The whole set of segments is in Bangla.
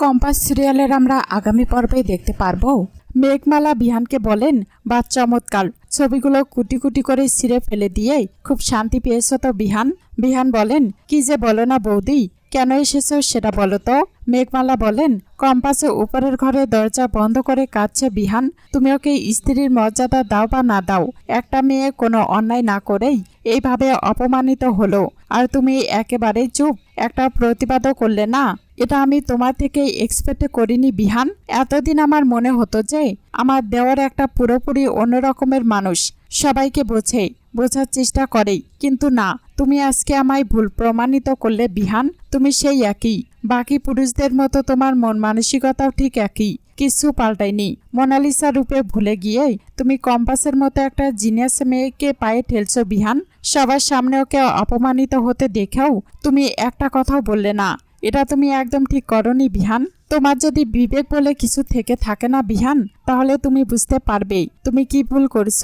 কম্পাস সিরিয়ালের আমরা আগামী পর্বে দেখতে পারব। মেঘমালা বিহানকে বলেন বা চমৎকার। ছবিগুলো কুটি কুটি করে ছিঁড়ে ফেলে দিয়ে খুব শান্তি পেয়েছ তো বিহান? বিহান বলেন, কি যে বলো না বৌদি, কেন এসেছ সেটা বলো তো। মেঘমালা বলেন, কম্পাসে উপরের ঘরে দরজা বন্ধ করে কাঁদছে বিহান। তুমি ওকে স্ত্রীর মর্যাদা দাও বা না দাও? একটা মেয়ে কোনো অন্যায় না করেই এইভাবে অপমানিত হলো। আর তুমি একেবারেই চুপ, একটা প্রতিবাদও করলে না? এটা আমি তোমার থেকে এক্সপেক্ট করিনি বিহান। এতদিন আমার মনে হতো যে, আমার দেওয়ার একটা পুরোপুরি অন্য রকমের মানুষ। সবাইকে বোঝে, বোঝার চেষ্টা করে। কিন্তু না, তুমি আজকে আমায় ভুল প্রমাণিত করলে বিহান, তুমি সেই একই। বাকি পুরুষদের মতো তোমার মন মানসিকতাও ঠিক একই। কিছু পাল্টায়নি। মোনালিসা রূপে ভুলে গিয়ে, তুমি কম্পাসের মতো একটা জিনিয়াস মেয়েকে পায়ে ঠেলছ বিহান। সবার সামনে ওকে অপমানিত হতে দেখেও তুমি একটা কথাও বললে না। এটা তুমি একদম ঠিক করনি বিহান। তোমার যদি বিবেক বলে কিছু থেকে থাকে না বিহান, তাহলে তুমি বুঝতে পারবে তুমি কি ভুল করছ?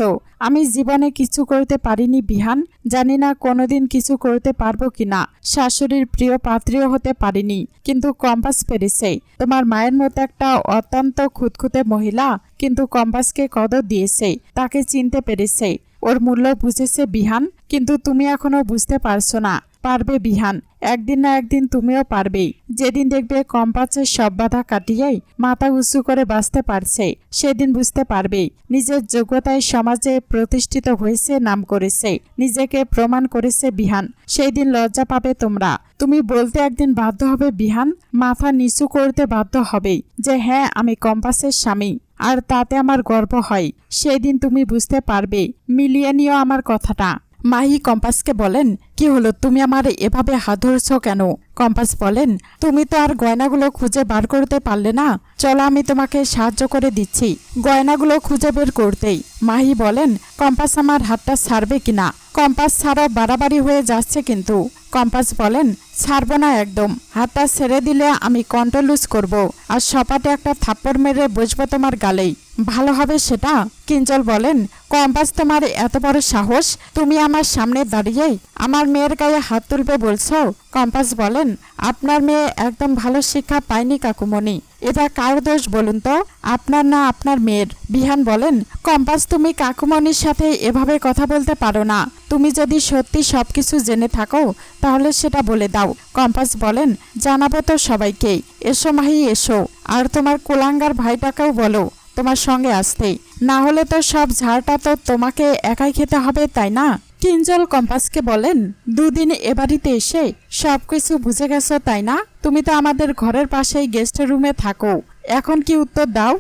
আমি জীবনে কিছু করতে পারিনি বিহান। জানি না কোনোদিন কিছু করতে পারব কিনা। শাশুড়ির প্রিয় পাত্রীও হতে পারিনি, কিন্তু কম্পাস পেরেছে। তোমার মায়ের মতো একটা অত্যন্ত খুঁতখুঁতে মহিলা, কিন্তু কম্পাসকে কদর দিয়েছে। তাকে চিনতে পেরেছে। ওর মূল্য বুঝেছে বিহান, কিন্তু তুমি এখনও বুঝতে পারছ না। পারবে বিহান। একদিন না একদিন তুমিও পারবেই। যেদিন দেখবে কম কম্পাসের সব বাধা কাটিয়েই মাথা উঁচু করে বাঁচতে পারছে, সেদিন বুঝতে পারবে নিজের যোগ্যতায় সমাজে প্রতিষ্ঠিত হয়েছে, নাম করেছে, নিজেকে প্রমাণ করেছে বিহান। সেই দিন লজ্জা পাবে তোমরা। তুমি বলতে একদিন বাধ্য হবে বিহান, মাথা নিচু করতে বাধ্য হবে যে হ্যাঁ আমি কম্পাসের স্বামী। আর তাতে আমার গর্ব হয়। সেই দিন তুমি বুঝতে পারবে। মিলিয়ে নিও আমার কথাটা। মাহি কম্পাসকে বলেন, কি হলো? তুমি আমার এভাবে হাত ধরছ কেন? কম্পাস বলেন, তুমি তো আর গয়নাগুলো খুঁজে বার করতে পারলে না। চলো আমি তোমাকে সাহায্য করে দিচ্ছি, গয়নাগুলো খুঁজে বের করতেই। মাহি বলেন, কম্পাস আমার হাতটা ছাড়বে কিনা কম্পাস ছাড়াও বাড়াবাড়ি হয়ে যাচ্ছে কিন্তু। কম্পাস বলেন, ছাড়বো না একদম। হাতটা ছেড়ে দিলে আমি কন্ট্রোল লুজ করব, আর সপাটে একটা থাপ্পড় মেরে বসবো তোমার গালেই। ভালো হবে সেটা? কিঞ্জল বলেন কম্পাস তোমার এত বড় সাহস? তুমি আমার সামনে দাঁড়িয়ে আমার মেয়ের গায়ে হাত তুলবে বলছো? কম্পাস বলেন, আপনার মেয়ে একদম ভালো শিক্ষা পায়নি কাকুমণি। এটা কার দোষ বলুন তো? আপনার না আপনার মেয়ের? বিহান বলেন কম্পাস তুমি কাকুমণির সাথে এভাবে কথা বলতে পারো না। তুমি যদি সত্যি সবকিছু জেনে থাকো, তাহলে সেটা বলে দাও। কম্পাস বলেন, জানাব তো সবাইকে, এসো মাহি, এসো। আর তোমার কুলাঙ্গার ভাইটাকেও বলো। তোমার সঙ্গে আসতে না হলে তো সব ঝাড়টা তো তোমাকে একাই খেতে হবে, তাই না? কিঞ্জল কম্পাসকে বলেন, দুদিন এ বাড়িতে এসে সব কিছু বুঝে গেছো, তাই না? তুমি তো আমাদের ঘরের পাশেই গেস্ট রুমে থাকো। এখন কি উত্তর দাও?